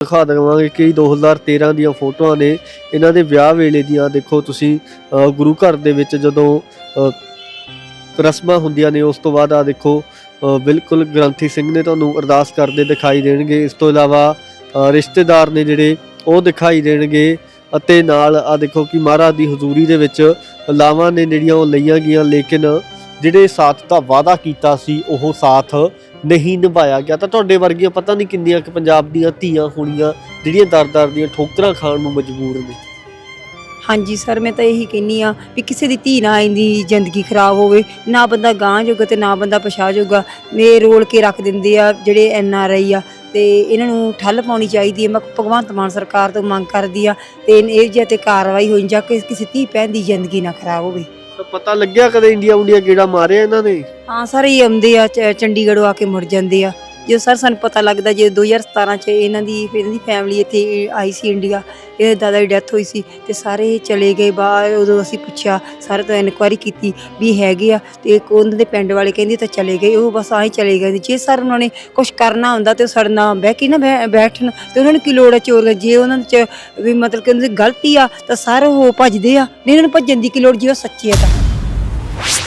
ਦਿਖਾ ਦੇਵਾਂਗੇ ਕਿ 2013 ਦੀਆਂ ਫੋਟੋਆਂ ਨੇ ਇਹਨਾਂ ਦੇ ਵਿਆਹ ਵੇਲੇ ਦੀਆਂ। ਦੇਖੋ ਤੁਸੀਂ ਗੁਰੂ ਘਰ ਦੇ ਵਿੱਚ ਜਦੋਂ ਰਸਮਾਂ ਹੁੰਦੀਆਂ ਨੇ, ਉਸ ਤੋਂ ਬਾਅਦ ਆ ਦੇਖੋ ਬਿਲਕੁਲ ਗ੍ਰੰਥੀ ਸਿੰਘ ਨੇ ਤੁਹਾਨੂੰ ਅਰਦਾਸ ਕਰਦੇ ਦਿਖਾਈ ਦੇਣਗੇ। ਇਸ ਤੋਂ ਇਲਾਵਾ ਰਿਸ਼ਤੇਦਾਰ ਨੇ ਜਿਹੜੇ, ਉਹ ਦਿਖਾਈ ਦੇਣਗੇ ਅਤੇ ਨਾਲ ਆ ਦੇਖੋ ਕਿ ਮਹਾਰਾਜ ਦੀ ਹਜ਼ੂਰੀ ਦੇ ਵਿੱਚ ਲਾਵਾਂ ਨੇ ਜਿਹੜੀਆਂ ਉਹ ਲਈਆਂ ਗਈਆਂ, ਲੇਕਿਨ ਜਿਹੜੇ ਸਾਥ ਦਾ ਵਾਅਦਾ ਕੀਤਾ ਸੀ, ਉਹ ਸਾਥ ਨਹੀਂ ਨਿਭਾਇਆ ਗਿਆ ਤਾਂ ਤੁਹਾਡੇ ਵਰਗੀਆਂ ਪਤਾ ਨਹੀਂ ਕਿੰਨੀਆਂ ਕਿ ਪੰਜਾਬ ਦੀਆਂ ਧੀਆਂ ਹੋਣੀਆਂ ਜਿਹੜੀਆਂ ਦਰ-ਦਰ ਦੀਆਂ ਠੋਕਰਾਂ ਖਾਣ ਨੂੰ ਮਜਬੂਰ ਨੇ। ਹਾਂਜੀ ਸਰ, ਮੈਂ ਤਾਂ ਇਹੀ ਕਹਿੰਨੀ ਆ ਵੀ ਕਿਸੇ ਦੀ ਧੀ ਨਾ ਇਹਦੀ ਜ਼ਿੰਦਗੀ ਖਰਾਬ ਹੋਵੇ, ਨਾ ਬੰਦਾ ਗਾਂ ਜੋਗਾ ਤੇ ਨਾ ਬੰਦਾ ਪਛਾ ਜੋਗਾ। ਮੇ ਰੋਲ ਕੇ ਰੱਖ ਦਿੰਦੇ ਆ ਜਿਹੜੇ ਐਨ ਆਰ ਆਈ ਆ ਤੇ ਇਹਨਾਂ ਨੂੰ ਠੱਲ ਪਾਉਣੀ ਚਾਹੀਦੀ ਹੈ। ਮੈਂ ਭਗਵੰਤ ਮਾਨ ਸਰਕਾਰ ਤੋਂ ਮੰਗ ਕਰਦੀ ਆ ਤੇ ਇਹ ਜਿਹਾ ਤੇ ਕਾਰਵਾਈ ਹੋਈ ਜਾਂ ਕੇ ਕਿਸੇ ਧੀ ਭੈਣ ਦੀ ਜ਼ਿੰਦਗੀ ਨਾ ਖਰਾਬ ਹੋਵੇ। ਤਾਂ ਪਤਾ ਲੱਗਿਆ ਕਦੇ ਇੰਡੀਆ ਉਂਡੀਆ ਕਿਹੜਾ ਮਾਰਿਆ ਇਹਨਾਂ ਨੇ? ਹਾਂ, ਸਰ ਇਹ ਆਉਂਦੇ ਆ, ਚ- ਚੰਡੀਗੜ੍ਹੋਂ ਆ ਕੇ ਮੁੜ ਜਾਂਦੇ ਆ। ਜਦੋਂ ਸਰ ਸਾਨੂੰ ਪਤਾ ਲੱਗਦਾ ਜੇ 2017 ਚ ਇਹਨਾਂ ਦੀ ਇਹਨਾਂ ਦੀ ਫੈਮਿਲੀ ਇੱਥੇ ਆਈ ਸੀ ਇੰਡੀਆ ਇਹਦੇ ਦਾਦਾ ਦੀ ਡੈਥ ਹੋਈ ਸੀ ਤੇ ਸਾਰੇ ਚਲੇ ਗਏ ਬਾਹਰ, ਉਦੋਂ ਅਸੀਂ ਪੁੱਛਿਆ, ਸਾਰੇ ਤੋਂ ਇਨਕੁਆਇਰੀ ਕੀਤੀ ਵੀ ਹੈਗੇ ਆ ਤੇ ਇੱਕ ਉਹਨਾਂ ਦੇ ਪਿੰਡ ਵਾਲੇ ਕਹਿੰਦੇ ਤਾਂ ਚਲੇ ਗਏ, ਉਹ ਬਸ ਆਹੀ ਚਲੇ ਗਏ ਜੇ ਸਰ ਉਹਨਾਂ ਨੇ ਕੁਝ ਕਰਨਾ ਹੁੰਦਾ ਤੇ ਉਹ ਸਾਡੇ ਨਾਲ ਬਹਿ ਕੇ ਨਾ ਬਹਿ- ਬੈਠਣ ਤੇ ਉਹਨਾਂ ਨੂੰ ਕੀ ਲੋੜ ਹੈ ਚੋਰ ਜੇ ਉਹਨਾਂ ਚ ਵੀ ਮਤਲਬ ਕਿ ਉਹਨਾਂ ਦੀ ਗਲਤੀ ਆ ਤਾਂ ਸਾਰੇ ਉਹ ਭੱਜਦੇ ਆ, ਨਹੀਂ ਇਹਨਾਂ ਨੂੰ ਭੱਜਣ ਦੀ ਕੀ ਲੋੜ, ਜੇ ਉਹ ਸੱਚੇ ਆ ਤਾਂ।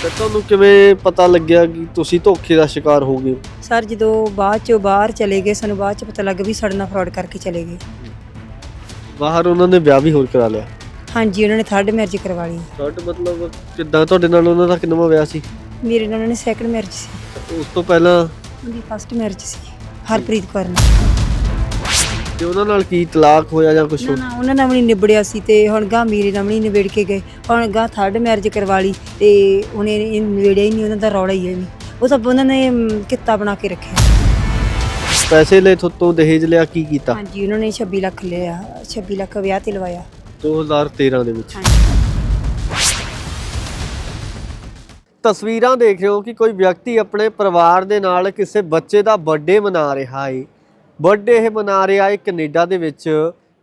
ਤੇ ਤੁਹਾਨੂੰ ਕਿਵੇਂ ਪਤਾ ਲੱਗਿਆ ਕਿ ਤੁਸੀਂ ਧੋਖੇ ਦਾ ਸ਼ਿਕਾਰ ਹੋ ਗਏ ਸਰ ਜਦੋਂ ਬਾਅਦ ਚੋਂ ਬਾਹਰ ਚਲੇ ਗਏ ਸਾਨੂੰ ਬਾਅਦ ਚ ਪਤਾ ਲੱਗਾ ਵੀ ਸਾਡੇ ਨਾਲ ਫਰਾਡ ਕਰਕੇ ਚਲੇ ਗਏ। ਬਾਹਰ ਉਹਨਾਂ ਨੇ ਵਿਆਹ ਵੀ ਹੋਰ ਕਰਾ ਲਿਆ? ਹਾਂਜੀ ਉਹਨਾਂ ਨੇ ਥਰਡ ਮੈਰਿਜ ਕਰਵਾ ਲਈ। ਤੁਹਾਡਾ ਮਤਲਬ ਕਿੱਦਾਂ ਤੁਹਾਡੇ ਨਾਲ ਉਹਨਾਂ ਦਾ ਕਿੰਨਾ ਵਿਆਹ ਸੀ? ਮੇਰੇ ਨਾਲ ਉਹਨਾਂ ਨੇ ਸੈਕੰਡ ਮੈਰਿਜ ਸੀ। ਉਸ ਤੋਂ ਪਹਿਲਾਂ? ਉਹਦੀ ਫਸਟ ਮੈਰਿਜ ਸੀ ਹਰਪ੍ਰੀਤ ਕੌਰ ਨਾਲ। ਤੇ ਉਹਨਾਂ ਨਾਲ ਕੀ ਤਲਾਕ ਹੋਇਆ ਜਾਂ ਕੁਝ ਨਾ ਨਾ ਉਹਨਾਂ ਨਾਲ ਵੀ ਨਹੀਂ ਨਿਬੜਿਆ ਸੀ ਤੇ ਹੁਣ ਗਾਂ ਮੇਰੇ ਨਾਲ ਵੀ ਨਹੀਂ ਨਿਬੜ ਕੇ ਗਏ। ਹੁਣ ਗਾਂ ਥਰਡ ਮੈਰਿਜ ਕਰਵਾ ਲਈ ਤੇ ਉਹਨੇ ਇਹ ਨਿਬੜਿਆ ਹੀ ਨਹੀਂ ਉਹਨਾਂ ਦਾ ਰੌਲਾ ਹੀ ਹੈ ਨਹੀਂ। ਉਹ ਸਭ ਉਹਨਾਂ ਨੇ ਮ, ਕਿੱਤਾ ਬਣਾ ਕੇ ਰੱਖਿਆ। ਪੈਸੇ ਲੈ ਤੋਂ ਦਹੇਜ ਲਿਆ ਕੀ ਕੀਤਾ? ਹਾਂਜੀ ਉਹਨਾਂ ਨੇ 26 ਲੱਖ ਲਿਆ 26 ਲੱਖ ਵਿਆਹ ਤੇ ਲਵਾਇਆ। 2013 ਦੇ ਵਿੱਚ। ਤਸਵੀਰਾਂ ਦੇਖ ਰਹੇ ਹੋ ਕਿ ਕੋਈ ਵਿਅਕਤੀ ਆਪਣੇ ਪਰਿਵਾਰ ਦੇ ਨਾਲ ਕਿਸੇ ਬੱਚੇ ਦਾ ਬਰਥਡੇ ਮਨਾ ਰਿਹਾ ਹੈ ਬਰਥਡੇ ਇਹ ਮਨਾ ਰਿਹਾ ਹੈ ਕੈਨੇਡਾ ਦੇ ਵਿੱਚ।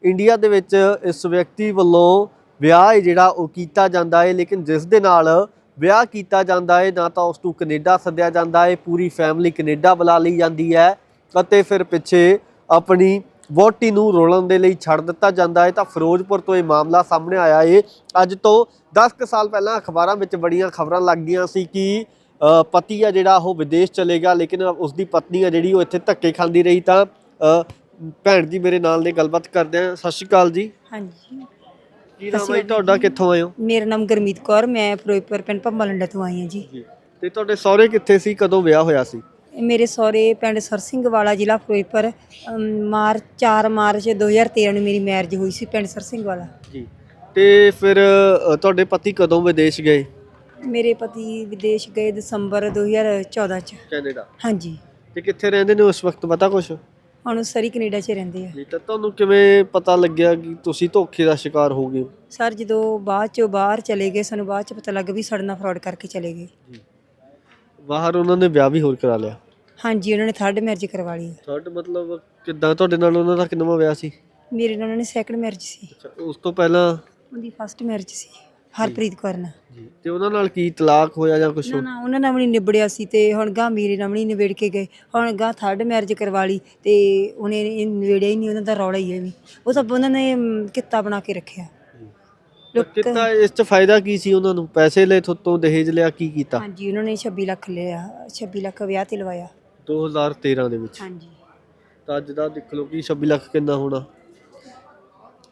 ਇੰਡੀਆ ਦੇ ਵਿੱਚ ਇਸ ਵਿਅਕਤੀ ਵੱਲੋਂ ਵਿਆਹ ਹੈ ਜਿਹੜਾ ਉਹ ਕੀਤਾ ਜਾਂਦਾ ਹੈ, ਲੇਕਿਨ ਜਿਸ ਦੇ ਨਾਲ ਵਿਆਹ ਕੀਤਾ ਜਾਂਦਾ ਹੈ, ਨਾ ਤਾਂ ਉਸ ਨੂੰ ਕੈਨੇਡਾ ਸੱਦਿਆ ਜਾਂਦਾ ਹੈ, ਪੂਰੀ ਫੈਮਿਲੀ ਕੈਨੇਡਾ ਬੁਲਾ ਲਈ ਜਾਂਦੀ ਹੈ ਅਤੇ ਫਿਰ ਪਿੱਛੇ ਆਪਣੀ ਵੋਟੀ ਨੂੰ ਰੋਲਣ ਦੇ ਲਈ ਛੱਡ ਦਿੱਤਾ ਜਾਂਦਾ ਹੈ। ਤਾਂ ਫਿਰੋਜ਼ਪੁਰ ਤੋਂ ਇਹ ਮਾਮਲਾ ਸਾਹਮਣੇ ਆਇਆ ਏ ਅੱਜ ਤੋਂ 10 ਕੁ ਸਾਲ ਪਹਿਲਾਂ ਅਖਬਾਰਾਂ ਵਿੱਚ ਬੜੀਆਂ ਖਬਰਾਂ ਲੱਗ ਗਈਆਂ ਸੀ ਕਿ ਪਤੀ ਆ ਜਿਹੜਾ ਉਹ ਵਿਦੇਸ਼ ਚਲੇਗਾ ਲੇਕਿਨ ਉਸ ਦੀ ਪਤਨੀ ਆ ਜਿਹੜੀ ਉਹ ਇੱਥੇ ਧੱਕੇ ਖਾਂਦੀ ਰਹੀ ਤਾਂ ਭੈਣ ਜੀ ਮੇਰੇ ਨਾਲ ਨੇ ਗੱਲਬਾਤ ਕਰਦੇ ਆ। ਸਤਿ ਸ਼੍ਰੀ ਅਕਾਲ ਜੀ। ਹਾਂਜੀ। ਕੀ ਨਾਮ ਹੈ ਤੁਹਾਡਾ ਕਿੱਥੋਂ ਆਏ ਹੋ? ਮੇਰਾ ਨਾਮ ਗੁਰਮੀਤ ਕੌਰ ਮੈਂ ਫਿਰੋਜ਼ਪੁਰ ਪਿੰਡ ਭੰਬਲੰਡਾ ਤੋਂ ਆਈ ਹਾਂ ਜੀ। ਤੇ ਤੁਹਾਡੇ ਸਹੁਰੇ ਕਿੱਥੇ ਸੀ? ਕਦੋਂ ਵਿਆਹ ਹੋਇਆ ਸੀ? ਮੇਰੇ ਸਹੁਰੇ ਪਿੰਡ ਸਰਸਿੰਘ ਵਾਲਾ ਜ਼ਿਲ੍ਹਾ ਫਿਰੋਜ਼ਪੁਰ ਮਾਰਚ 4 ਮਾਰਚ 2013 ਨੂੰ ਮੇਰੀ ਮੈਰਿਜ ਹੋਈ ਸੀ ਪਿੰਡ ਸਰਸਿੰਘ ਵਾਲਾ ਜੀ। ਤੇ ਫਿਰ ਤੁਹਾਡੇ ਪਤੀ ਕਦੋਂ ਵਿਦੇਸ਼ ਗਏ? ਮੇਰੇ ਪਤੀ ਵਿਦੇਸ਼ ਗਏ ਦਸੰਬਰ 2014 ਚ। ਕੈਨੇਡਾ। ਹਾਂਜੀ। ਤੇ ਕਿੱਥੇ ਰਹਿੰਦੇ ਨੇ ਉਸ ਵਕਤ? ਪਤਾ ਕੁਛ? ਹੁਣ ਸਰੀ ਕੈਨੇਡਾ 'ਚ ਰਹਿੰਦੇ ਆ। ਜੀ ਤਾਂ ਤੁਹਾਨੂੰ ਕਿਵੇਂ ਪਤਾ ਲੱਗਿਆ ਕਿ ਤੁਸੀਂ ਧੋਖੇ ਦਾ ਸ਼ਿਕਾਰ ਹੋ ਗਏ ਸਰ ਜਦੋਂ ਬਾਅਦ ਚੋਂ ਬਾਹਰ ਚਲੇ ਗਏ ਸਾਨੂੰ ਬਾਅਦ ਚ ਪਤਾ ਲੱਗਾ ਵੀ ਸਾਡੇ ਨਾਲ ਫਰਾਡ ਕਰਕੇ ਚਲੇ ਗਏ। ਬਾਹਰ ਉਹਨਾਂ ਨੇ ਵਿਆਹ ਵੀ ਹੋਰ ਕਰਾ ਲਿਆ? ਹਾਂਜੀ ਉਹਨਾਂ ਨੇ ਥਰਡ ਮੈਰਿਜ ਕਰਵਾ ਲਈ। ਤੁਹਾਡਾ ਮਤਲਬ ਕਿੱਦਾਂ ਤੁਹਾਡੇ ਨਾਲ ਉਹਨਾਂ ਦਾ ਕਿੰਨਾ ਵਿਆਹ ਸੀ? ਮੇਰੇ ਨਾਲ ਉਹਨਾਂ ਨੇ ਸੈਕੰਡ ਮੈਰਿਜ ਸੀ। ਅੱਛਾ ਉਸ ਤੋਂ ਪਹਿਲਾਂ ਉਹਦੀ ਫਸਟ ਮੈਰਿਜ ਸੀ। ਹਰਪ੍ਰੀਤ ਕੌਰ ਨਾਲ। ਜੀ। ਤੇ ਉਹਨਾਂ ਨਾਲ ਕੀ ਤਲਾਕ ਹੋਇਆ ਜਾਂ ਕੁਝ ਨਾ ਨਾ ਉਹਨਾਂ ਨਾਲ ਵੀ ਨਿਬੜਿਆ ਸੀ ਤੇ ਹੁਣ ਗਾਂ ਮੇਰੇ ਨਾਲ ਵੀ ਨਿਬੜ ਕੇ ਗਏ। ਹੁਣ ਗਾਂ ਥਰਡ ਮੈਰਿਜ ਕਰਵਾ ਲਈ ਤੇ ਉਹਨੇ ਇਹ ਨਿਬੜਿਆ ਹੀ ਨਹੀਂ ਉਹਨਾਂ ਦਾ ਰੌਲਾ ਹੀ ਹੈ ਨਹੀਂ ਉਹ ਸਭ ਉਹਨਾਂ ਨੇ ਮ, ਕਿੱਤਾ ਬਣਾ ਕੇ ਰੱਖਿਆ। ਲੋਕ ਕਿਤਾ ਇਸ ਚ ਫਾਇਦਾ ਕੀ ਸੀ ਉਹਨਾਂ ਨੂੰ? ਪੈਸੇ ਲੈ ਤੋਂ ਦਹੇਜ ਲਿਆ ਕੀ ਕੀਤਾ? ਹਾਂਜੀ ਉਹਨਾਂ ਨੇ 26 ਲੱਖ ਲਿਆ 26 ਲੱਖ ਵਿਆਹ ਤੇ ਲਵਾਇਆ। 2013 ਦੇ ਵਿੱਚ। ਹਾਂਜੀ। ਤਾਂ ਅੱਜ ਦਾ ਦੇਖ ਲਓ ਕਿ 26 ਲੱਖ ਕਿੰਨਾ ਹੋਣਾ।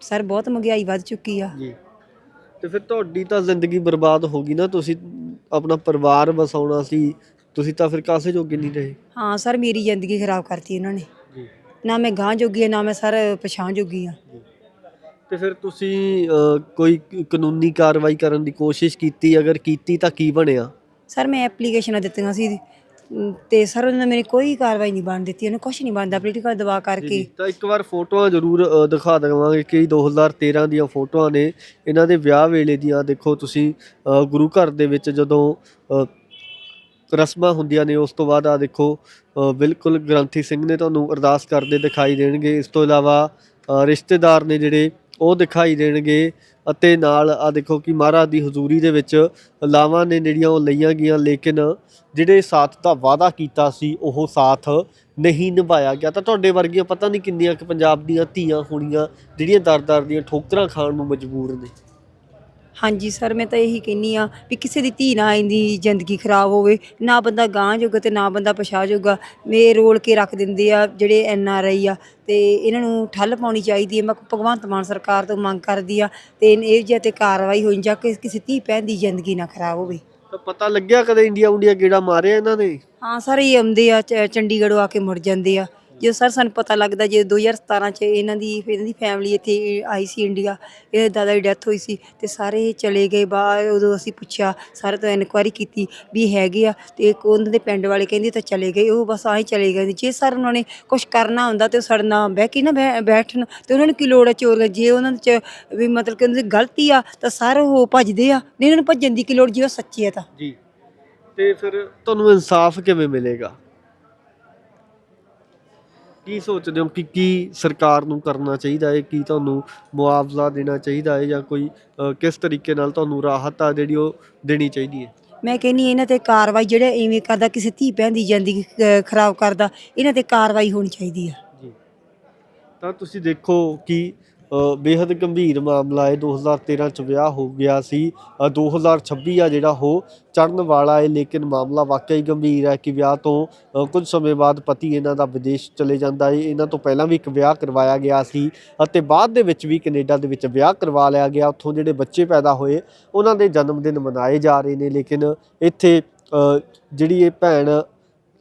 ਸਰ ਬਹੁਤ ਮਹਿੰਗਾਈ ਵੱਧ ਚੁੱਕੀ ਆ। ਜੀ। ਤੇ ਫਿਰ ਤੁਹਾਡੀ ਤਾਂ ਜ਼ਿੰਦਗੀ ਬਰਬਾਦ ਹੋ ਗਈ ਨਾ ਤੁਸੀਂ ਆਪਣਾ ਪਰਿਵਾਰ ਬਸਾਉਣਾ ਸੀ ਤੁਸੀਂ ਤਾਂ ਫਿਰ ਕਾਸੇ ਜੋਗੇ ਨਹੀਂ ਰਹੇ? ਹਾਂ ਸਰ ਮੇਰੀ ਜ਼ਿੰਦਗੀ ਖਰਾਬ ਕਰਤੀ ਇਹਨਾਂ ਨੇ। ਜੀ। ਨਾ ਮੈਂ ਗਾਂ ਜੋਗੀ ਆ ਨਾ ਮੈਂ ਸਰ ਪਛਾਣ ਜੋਗੀ ਆ ਤੇ ਫਿਰ ਤੁਸੀਂ ਕੋਈ ਕਾਨੂੰਨੀ ਕਾਰਵਾਈ ਕਰਨ ਦੀ ਕੋਸ਼ਿਸ਼ ਕੀਤੀ ਅਗਰ ਕੀਤੀ ਤਾਂ ਕੀ ਬਣਿਆ? ਸਰ ਮੈਂ ਐਪਲੀਕੇਸ਼ਨਾਂ ਦਿੱਤੀਆਂ ਸੀ। ਤੇ ਸਰ ਉਹਨਾਂ ਨੇ ਮੇਰੀ ਕੋਈ ਕਾਰਵਾਈ ਨਹੀਂ ਬਣ ਦਿੱਤੀ ਉਹਨੇ ਕੁਝ ਨਹੀਂ ਬਣਦਾ ਪੋਲੀਟੀਕਲ ਦਬਾਅ ਕਰਕੇ। ਤਾਂ ਇੱਕ ਵਾਰ ਫੋਟੋਆਂ ਜ਼ਰੂਰ ਅ, ਦਿਖਾ ਦੇਵਾਂਗੇ ਕਿ 2013 ਦੀਆਂ ਫੋਟੋਆਂ ਨੇ ਇਹਨਾਂ ਦੇ ਵਿਆਹ ਵੇਲੇ ਦੀਆਂ ਦੇਖੋ ਤੁਸੀਂ ਅ, ਗੁਰੂ ਘਰ ਦੇ ਵਿੱਚ ਜਦੋਂ ਅ, ਰਸਮਾਂ ਹੁੰਦੀਆਂ ਨੇ ਉਸ ਤੋਂ ਬਾਅਦ ਆ ਦੇਖੋ ਅ, ਬਿਲਕੁਲ ਗ੍ਰੰਥੀ ਸਿੰਘ ਨੇ ਤੁਹਾਨੂੰ ਅਰਦਾਸ ਕਰਦੇ ਦਿਖਾਈ ਦੇਣਗੇ। ਇਸ ਤੋਂ ਇਲਾਵਾ ਅ, ਰਿਸ਼ਤੇਦਾਰ ਨੇ ਜਿਹੜੇ ਉਹ ਦਿਖਾਈ ਦੇਣਗੇ ਅਤੇ ਨਾਲ ਆ ਦੇਖੋ ਕਿ ਮਹਾਰਾਜ ਦੀ ਹਜ਼ੂਰੀ ਦੇ ਵਿੱਚ ਲਾਵਾਂ ਨੇ ਜਿਹੜੀਆਂ ਉਹ ਲਈਆਂ ਗਈਆਂ, ਲੇਕਿਨ ਜਿਹੜੇ ਸਾਥ ਦਾ ਵਾਅਦਾ ਕੀਤਾ ਸੀ, ਉਹ ਸਾਥ ਨਹੀਂ ਨਿਭਾਇਆ ਗਿਆ। ਤਾਂ ਤੁਹਾਡੇ ਵਰਗੀਆਂ ਪਤਾ ਨਹੀਂ ਕਿੰਨੀਆਂ ਕਿ ਪੰਜਾਬ ਦੀਆਂ ਧੀਆਂ ਹੋਣੀਆਂ ਜਿਹੜੀਆਂ ਦਰ-ਦਰ ਦੀਆਂ ਠੋਕਰਾਂ ਖਾਣ ਨੂੰ ਮਜਬੂਰ ਨੇ। ਹਾਂਜੀ ਸਰ ਮੈਂ ਤਾਂ ਇਹੀ ਕਹਿੰਨੀ ਆ ਵੀ ਕਿਸੇ ਦੀ ਧੀ ਨਾ ਇਹਦੀ ਜ਼ਿੰਦਗੀ ਖਰਾਬ ਹੋਵੇ ਨਾ ਬੰਦਾ ਗਾਂਹ ਜੋਗਾ ਤੇ ਨਾ ਬੰਦਾ ਪਛਾਹ ਜੋਗਾ। ਮੇ ਰੋਲ ਕੇ ਰੱਖ ਦਿੰਦੇ ਆ ਜਿਹੜੇ ਐਨ ਆਰ ਆਈ ਆ ਤੇ ਇਹਨਾਂ ਨੂੰ ਠੱਲ ਪਾਉਣੀ ਚਾਹੀਦੀ ਹੈ। ਮੈਂ ਭਗਵੰਤ ਮਾਨ ਸਰਕਾਰ ਤੋਂ ਮੰਗ ਕਰਦੀ ਆ ਤੇ ਇਹ ਜਿਹਾ ਤੇ ਕਾਰਵਾਈ ਹੋਈ ਜਾਂ ਕਿ ਕਿਸੇ ਧੀ ਭੈਣ ਦੀ ਜ਼ਿੰਦਗੀ ਨਾ ਖਰਾਬ ਹੋਵੇ। ਤਾਂ ਪਤਾ ਲੱਗਿਆ ਕਦੇ ਇੰਡੀਆ ਉਂਡੀਆ ਗੇੜਾ ਮਾਰਿਆ ਇਹਨਾਂ ਨੇ? ਹਾਂ ਸਰ ਇਹ ਆਉਂਦੇ ਆ ਚ- ਚੰਡੀਗੜ੍ਹੋਂ ਆ ਕੇ ਮੁੜ ਜਾਂਦੇ ਆ। ਜਦੋਂ ਸਰ ਸਾਨੂੰ ਪਤਾ ਲੱਗਦਾ ਜੇ 2017 ਚ ਇਹਨਾਂ ਦੀ ਇਹਨਾਂ ਦੀ ਫੈਮਿਲੀ ਇੱਥੇ ਆਈ ਸੀ ਇੰਡੀਆ ਇਹਦੇ ਦਾਦਾ ਦੀ ਡੈਥ ਹੋਈ ਸੀ ਤੇ ਸਾਰੇ ਚਲੇ ਗਏ, ਬਾਹਰ ਉਦੋਂ ਅਸੀਂ ਪੁੱਛਿਆ, ਸਾਰੇ ਤੋਂ ਇਨਕੁਆਇਰੀ ਕੀਤੀ ਵੀ ਹੈਗੇ ਆ ਤੇ ਇੱਕ ਉਹਨਾਂ ਦੇ ਪਿੰਡ ਵਾਲੇ ਕਹਿੰਦੇ ਤਾਂ ਚਲੇ ਗਏ, ਉਹ ਬਸ ਆਹੀ ਚਲੇ ਗਏ ਜੇ ਸਰ ਉਹਨਾਂ ਨੇ ਕੁਝ ਕਰਨਾ ਹੁੰਦਾ ਤੇ ਉਹ ਸਾਡੇ ਨਾਲ ਬਹਿ ਕੇ ਨਾ ਬਹਿ- ਬੈਠਣ ਤੇ ਉਹਨਾਂ ਨੂੰ ਕੀ ਲੋੜ ਹੈ ਚੋਰ, ਜੇ ਉਹਨਾਂ ਚ ਵੀ ਮਤਲਬ ਕਿ ਉਹਨਾਂ ਦੀ ਗਲਤੀ ਆ ਤਾਂ ਸਾਰੇ ਉਹ ਭੱਜਦੇ ਆ, ਨਹੀਂ ਇਹਨਾਂ ਨੂੰ ਭੱਜਣ ਦੀ ਕੀ ਲੋੜ, ਜੇ ਉਹ ਸੱਚੇ ਆ ਤਾਂ। ਜੀ। ਤੇ ਫਿਰ ਤੁਹਾਨੂੰ ਇਨਸਾਫ ਕਿਵੇਂ ਮਿਲੇਗਾ? ਕੀ ਸੋਚਦੇ ਹੋ ਕਿ ਕੀ ਸਰਕਾਰ ਨੂੰ ਕਰਨਾ ਚਾਹੀਦਾ ਹੈ? ਕੀ ਤੁਹਾਨੂੰ ਮੁਆਵਜ਼ਾ ਦੇਣਾ ਚਾਹੀਦਾ ਹੈ ਜਾਂ ਕੋਈ ਅ, ਕਿਸ ਤਰੀਕੇ ਨਾਲ ਤੁਹਾਨੂੰ ਰਾਹਤ ਆ ਜਿਹੜੀ ਉਹ ਦੇਣੀ ਚਾਹੀਦੀ ਹੈ? ਮੈਂ ਕਹਿੰਨੀ ਇਹਨਾਂ ਤੇ ਕਾਰਵਾਈ ਜਿਹੜਾ ਐਵੇਂ ਕਰਦਾ ਕਿਸੇ ਧੀ ਭੈਣ ਦੀ ਜ਼ਿੰਦਗੀ ਅਹ, ਖਰਾਬ ਕਰਦਾ ਇਹਨਾਂ ਤੇ ਕਾਰਵਾਈ ਹੋਣੀ ਚਾਹੀਦੀ ਆ। ਜੀ। ਤਾਂ ਤੁਸੀਂ ਦੇਖੋ ਕਿ ਬੇहद ਗੰਭੀਰ ਮਾਮਲਾ ਹੈ। 2013 ਚ ਵਿਆਹ ਹੋ ਗਿਆ ਸੀ। ਅ, 2026 ਆ ਜਿਹੜਾ ਉਹ ਚੜਨ ਵਾਲਾ ਹੈ। ਲੇਕਿਨ ਮਾਮਲਾ ਵਾਕਈ ਗੰਭੀਰ ਹੈ ਕਿ ਵਿਆਹ ਤੋਂ ਕੁਝ ਸਮੇਂ ਬਾਅਦ ਪਤੀ ਇਹਨਾਂ ਦਾ ਵਿਦੇਸ਼ ਚਲੇ ਜਾਂਦਾ ਹੈ। ਇਹਨਾਂ ਤੋਂ ਪਹਿਲਾਂ ਵੀ ਇੱਕ ਵਿਆਹ ਕਰਵਾਇਆ ਗਿਆ ਸੀ ਅਤੇ ਬਾਅਦ ਦੇ ਵਿੱਚ ਵੀ ਕੈਨੇਡਾ ਦੇ ਵਿੱਚ ਵਿਆਹ ਕਰਵਾ ਲਿਆ ਗਿਆ। ਉੱਥੋਂ ਜਿਹੜੇ ਬੱਚੇ ਪੈਦਾ ਹੋਏ ਉਹਨਾਂ ਦੇ ਜਨਮ ਦਿਨ ਮਨਾਏ ਜਾ ਰਹੇ ਨੇ। ਲੇਕਿਨ ਇੱਥੇ ਜਿਹੜੀ ਇਹ ਭੈਣ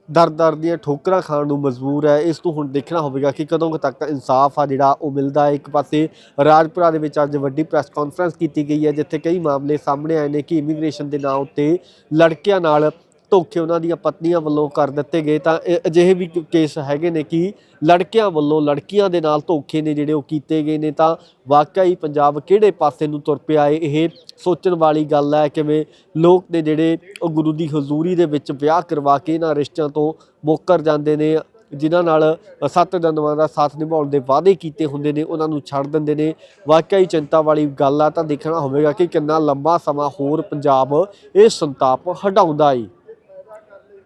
ਦਰ ਦਰ ਦੀਆਂ ਠੋਕਰਾਂ ਖਾਣ ਨੂੰ ਮਜਬੂਰ ਹੈ। ਇਸ ਤੋਂ ਹੁਣ ਦੇਖਣਾ ਹੋਵੇਗਾ ਕਿ ਕਦੋਂ ਤੱਕ ਇਨਸਾਫ ਆ ਜਿਹੜਾ ਉਹ ਮਿਲਦਾ ਹੈ। ਇੱਕ ਪਾਸੇ ਰਾਜਪੁਰਾ ਦੇ ਵਿੱਚ ਅੱਜ ਵੱਡੀ ਪ੍ਰੈਸ ਕਾਨਫਰੰਸ ਕੀਤੀ ਗਈ ਹੈ, ਜਿੱਥੇ ਕਈ ਮਾਮਲੇ ਸਾਹਮਣੇ ਆਏ ਨੇ ਕਿ ਇਮੀਗ੍ਰੇਸ਼ਨ ਦੇ ਨਾਂ ਉੱਤੇ ਲੜਕਿਆਂ ਨਾਲ ਧੋਖੇ ਉਹਨਾਂ ਦੀਆਂ ਪਤਨੀਆਂ ਵੱਲੋਂ ਕਰ ਦਿੱਤੇ ਗਏ। ਤਾਂ ਇਹ ਅਜਿਹੇ ਵੀ ਕੇਸ ਹੈਗੇ ਨੇ ਕਿ ਲੜਕਿਆਂ ਵੱਲੋਂ ਲੜਕੀਆਂ ਦੇ ਨਾਲ ਧੋਖੇ ਨੇ ਜਿਹੜੇ ਉਹ ਕੀਤੇ ਗਏ ਨੇ। ਤਾਂ ਵਾਕਈ ਪੰਜਾਬ ਕਿਹੜੇ ਪਾਸੇ ਨੂੰ ਤੁਰ ਪਿਆ ਏ? ਇਹ ਸੋਚਣ ਵਾਲੀ ਗੱਲ ਹੈ ਕਿਵੇਂ ਲੋਕ ਨੇ ਜਿਹੜੇ ਉਹ ਗੁਰੂ ਦੀ ਹਜ਼ੂਰੀ ਦੇ ਵਿੱਚ ਵਿਆਹ ਕਰਵਾ ਕੇ ਇਹਨਾਂ ਰਿਸ਼ਤਿਆਂ ਤੋਂ ਮੁੱਕਰ ਜਾਂਦੇ ਨੇ, ਜਿਨ੍ਹਾਂ ਨਾਲ ਸੱਤ ਜਨਮਾਂ ਦਾ ਸਾਥ ਨਿਭਾਉਣ ਦੇ ਵਾਅਦੇ ਕੀਤੇ ਹੁੰਦੇ ਨੇ, ਉਹਨਾਂ ਨੂੰ ਛੱਡ ਦਿੰਦੇ ਨੇ। ਵਾਕਈ ਚਿੰਤਾ ਵਾਲੀ ਗੱਲ ਆ, ਤਾਂ ਦੇਖਣਾ ਹੋਵੇਗਾ ਕਿ ਕਿੰਨਾ ਲੰਬਾ ਸਮਾਂ ਹੋਰ ਪੰਜਾਬ ਇਹ ਸੰਤਾਪ ਹਟਾਉਂਦਾ ਏ।